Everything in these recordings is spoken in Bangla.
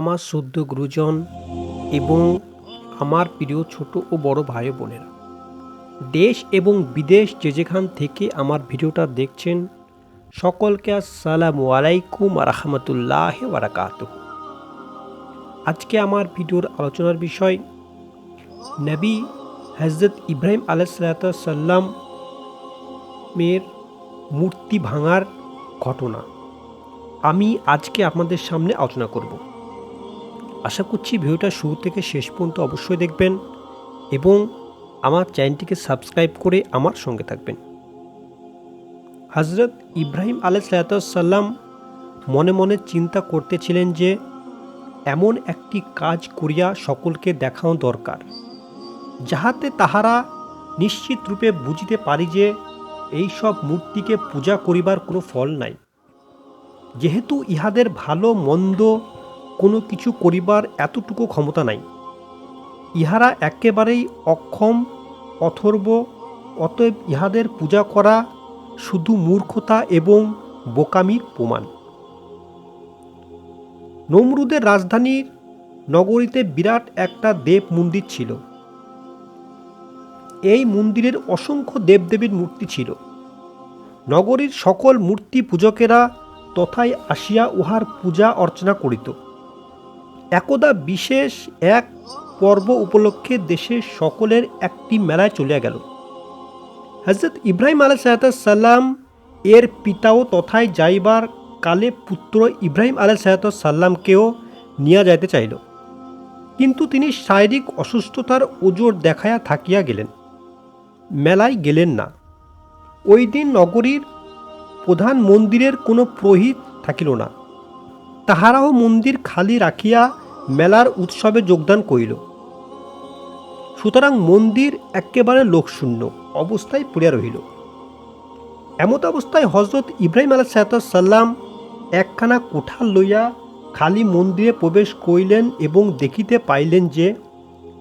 আমার শুদ্ধ গুরুজন এবং আমার প্রিয় ছোট ও বড় ভাই বোনেরা। দেশ এবং বিদেশ যে যেখান থেকে আমার ভিডিওটা দেখছেন, সকলকে আসসালামু আলাইকুম রহমতুল্লাহ বারাকাত আজকে আমার ভিডিওর আলোচনার বিষয়, নবী হজরত ইব্রাহিম আলাইসাল্লাম মের মূর্তি ভাঙার ঘটনা। আমি আজকে আপনাদের সামনে আলোচনা করব। আশা করছি ভিডিওটা শুরু থেকে শেষ পর্যন্ত অবশ্যই দেখবেন এবং আমার চ্যানেলটিকে সাবস্ক্রাইব করে আমার সঙ্গে থাকবেন। হজরত ইব্রাহিম আলাইসাল্লাম মনে মনে চিন্তা করতেছিলেন যে এমন একটি কাজ করিয়া সকলকে দেখানো দরকার, যাহাতে তাহারা নিশ্চিত রূপে বুঝিতে পারি যে এই সব মূর্তিকে পূজা করিবার কোনো ফল নাই। যেহেতু ইহাদের ভালো, মন্দ কোনো কিছু করিবার এতটুকু ক্ষমতা নাই। ইহারা একেবারেই অক্ষম, অথর্ব, অতএব ইহাদের পূজা করা শুধু মূর্খতা এবং বোকামির প্রমাণ। নমরুদের রাজধানীর নগরীতে বিরাট একটা দেব মন্দির ছিল। এই মন্দিরের অসংখ্য দেবদেবীর মূর্তি ছিল। নগরীর সকল মূর্তি পূজকেরা তথায় আসিয়া উহার পূজা অর্চনা করিত। একদা বিশেষ এক পর্ব উপলক্ষে দেশের সকলের একটি মেলায় চলিয়া গেল। হজরত ইব্রাহিম আলাহ সাল্লাম এর পিতাও তথায় যাইবার কালে পুত্র ইব্রাহিম আলাহ সাল্লামকেও নিয়ে যাইতে চাইল। কিন্তু তিনি শারীরিক অসুস্থতার ওজোর দেখায়া থাকিয়া গেলেন। মেলায় গেলেন না। ওই দিন নগরীর প্রধান মন্দিরের কোনো পুরোহিত থাকিল না। তাহারাও মন্দির খালি রাখিয়া মেলার উৎসবে যোগদান করিল। সুতরাং মন্দির একেবারে লোকশূন্য অবস্থায় পড়িয়া রহিল। এমত অবস্থায় হজরত ইব্রাহিম আলাহ সাল্লাম একখানা কোঠার লইয়া খালি মন্দিরে প্রবেশ করিলেন এবং দেখিতে পাইলেন যে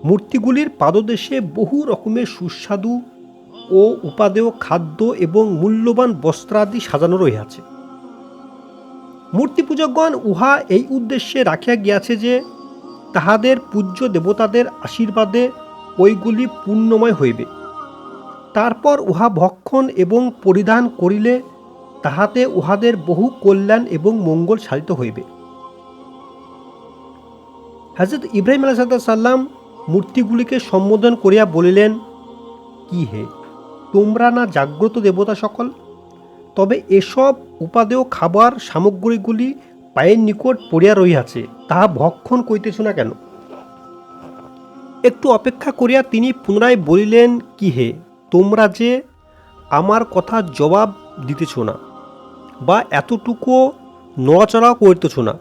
মূর্তিগুলির পাদদেশে বহু রকমের সুস্বাদু ও উপাদেয় খাদ্য এবং মূল্যবান বস্ত্রাদি সাজানো রহিয়াছে। মূর্তি পূজকগণ উহা এই উদ্দেশ্যে রাখিয়া গিয়াছে যে, তাহাদের পূজ্য দেবতাদের আশীর্বাদে ওইগুলি পূর্ণময় হইবে। তারপর উহা ভক্ষণ এবং পরিধান করিলে তাহাতে উহাদের বহু কল্যাণ এবং মঙ্গল সাধিত হইবে। হাজরত ইব্রাহিম সাল্লাম মূর্তিগুলিকে সম্বোধন করিয়া বলিলেন, কি হে, তোমরা না জাগ্রত দেবতা সকল? তবে এসব উপাদেয় খাবার সামগ্রীগুলি পায়ের নিকট পড়িয়া রহিয়াছে, তাহা ভক্ষণ করিতেছ না কেন? একটু অপেক্ষা করিয়া তিনি পুনরায় বলিলেন, কি হে, তোমরা যে আমার কথা জবাব দিতেছ না বা এতটুকু নড়াচড়াও করিতেছ না,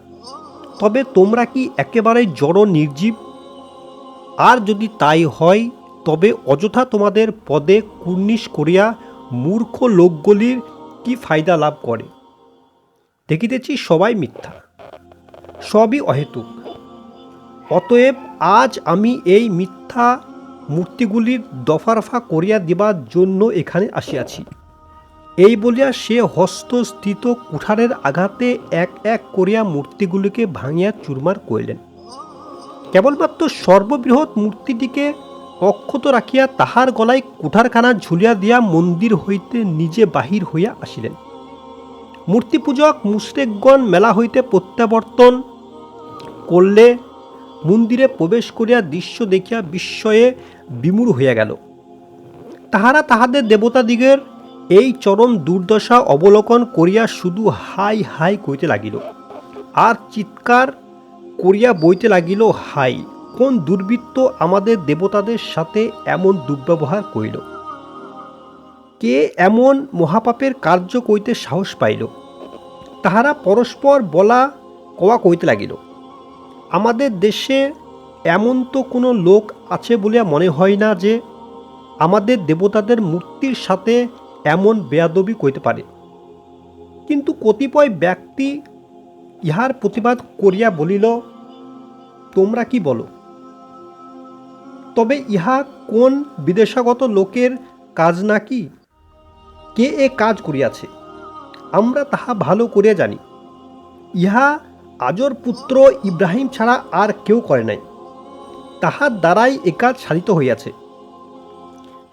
তবে তোমরা কি একেবারেই জড়, নির্জীব? আর যদি তাই হয়, তবে অযথা তোমাদের পদে কুর্নিশ করিয়া মূর্খ লোকগুলির কি ফায়দা লাভ করে? দেখিতেছি সবাই মিথ্যা। সবই অহেতুক। অতএব আজ আমি এই মিথ্যা মূর্তিগুলির দফারফা করিয়া দিবার জন্য এখানে আসিয়াছি। এই বলিয়া সে হস্তস্থিত কুঠারের আঘাতে এক এক করিয়া মূর্তিগুলিকে ভাঙিয়া চুরমার করিলেন। কেবলমাত্র সর্ববৃহৎ মূর্তিটিকে অক্ষত রাখিয়া তাহার গলায় কুঠারখানা ঝুলিয়া দিয়া মন্দির হইতে নিজে বাহির হইয়া আসিলেন মূর্তি পূজক মুশরেকগণ মেলা হইতে প্রত্যাবর্তন করলে মন্দিরে প্রবেশ করিয়া দৃশ্য দেখিয়া বিস্ময়ে বিমূঢ় হইয়া গেল। তাহারা তাহাদের দেবতাদিগের এই চরম দুর্দশা অবলোকন করিয়া শুধু হাই হাই করিতে লাগিল। আর চিৎকার করিয়া বইতে লাগিল হাই। কোন দুর্বৃত্ত আমাদের দেবতাদের সাথে এমন দুর্ব্যবহার করিল? কে এমন মহাপাপের কার্য করিতে সাহস পাইল? তাহারা পরস্পর বলা কওয়া কইতে লাগিল। আমাদের দেশে এমন তো কোনো লোক আছে বলিয়া মনে হয় না যে আমাদের দেবতাদের মূর্তির সাথে এমন বেয়াদবি কইতে পারে। কিন্তু কতিপয় ব্যক্তি ইহার প্রতিবাদ করিয়া বলিল, তোমরা কি বলো? তবে ইহা কোন বিদেশাগত লোকের কাজ নাকি? কে এ কাজ করিয়াছে? আমরা তাহা ভালো করিয়া জানি। ইহা আজর পুত্র ইব্রাহিম ছাড়া আর কেউ করে নাই। তাহার দ্বারাই একাজ সাধিত হইয়াছে।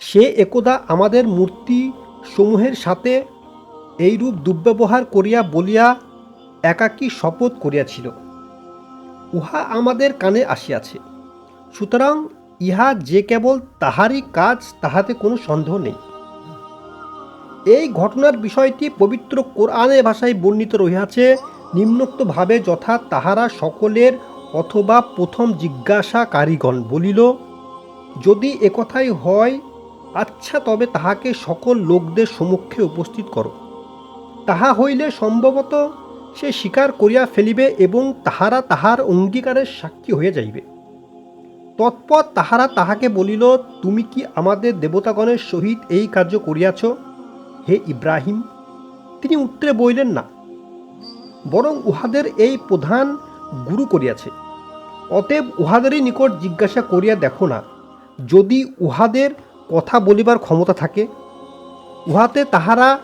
সে একদা আমাদের মূর্তি সমূহের সাথে এইরূপ দুর্ব্যবহার করিয়া বলিয়া একাকী শপথ করিয়াছিল। উহা আমাদের কানে আসিয়াছে। সুতরাং ইহা যে কেবল তাহারই কাজ, তাহাতে কোনো সন্দেহ নেই। এই ঘটনার বিষয়টি পবিত্র কোরআনের ভাষায় বর্ণিত রহিয়াছে, নিম্নোক্তভাবে যথা তাহারা সকলের অথবা প্রথম জিজ্ঞাসাকারীগণ বলিল, যদি একথাই হয় আচ্ছা তবে তাহাকে সকল লোকদের সম্মুখে উপস্থিত করো। তাহা হইলে সম্ভবত সে স্বীকার করিয়া ফেলিবে এবং তাহারা তাহার অঙ্গীকারের সাক্ষী হয়ে যাইবে। তৎপর তাহারা তাহাকে বলিল, তুমি কি আমাদের দেবতাগণের সহিত এই কার্য করিয়াছ? হে ইব্রাহিম! তিনি উত্তরে বইলেন না। বরং উহাদের এই প্রধান গুরু করিয়াছে। অতএব উহাদেরই নিকট জিজ্ঞাসা করিয়া দেখো না, যদি উহাদের কথা বলিবার ক্ষমতা থাকে। উহাতে তাহারা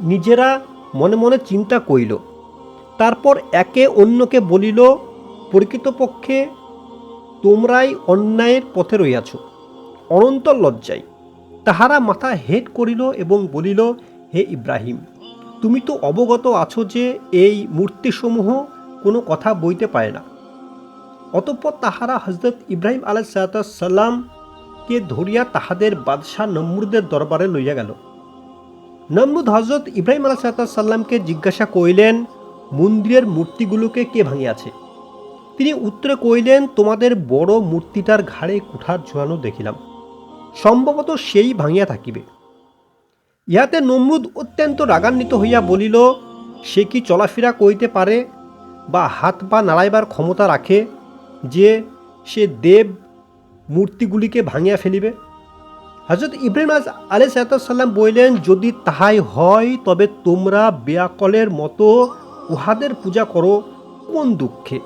নিজেরা মনে মনে চিন্তা করিল। তারপর একে অন্যকে বলিল, প্রকৃতপক্ষে তোমরাই অন্যায়ের পথে রইয়াছ, অনন্তর লজ্জায়। তাহারা মাথা হেট করিল এবং বলিল, হে ইব্রাহিম, তুমি তো অবগত আছো যে এই মূর্তিসমূহ কোনো কথা বইতে পারে না। অতঃপর তাহারা হজরত ইব্রাহিম আলাহ সাল্লামকে ধরিয়া তাহাদের বাদশাহ নমরুদের দরবারে লইয়া গেল। নমরুদ হজরত ইব্রাহিম আলাহ সাল্লামকে জিজ্ঞাসা করিলেন, মন্দিরের মূর্তিগুলোকে কে ভাঙিয়াছে? তিনি উত্তরে কইলেন তোমাদের বড় মূর্তিটার ঘাড়ে কুঠার ঝোয়ানো দেখিলাম। সম্ভবত সেই ভাঙিয়া থাকিবে ইহাতে নমরুদ অত্যন্ত রাগান্বিত হইয়া বলিল, সে কি চলাফেরা করিতে পারে বা হাত পা নাড়াইবার ক্ষমতা রাখে যে সে দেব মূর্তিগুলিকে ভাঙিয়া ফেলিবে হজরত ইব্রাহিম আলী সাল্লাম বললেন, যদি তাহাই হয়, তবে তোমরা বেয়াকলের মতো উহাদের পূজা করো। কোন দুঃখে?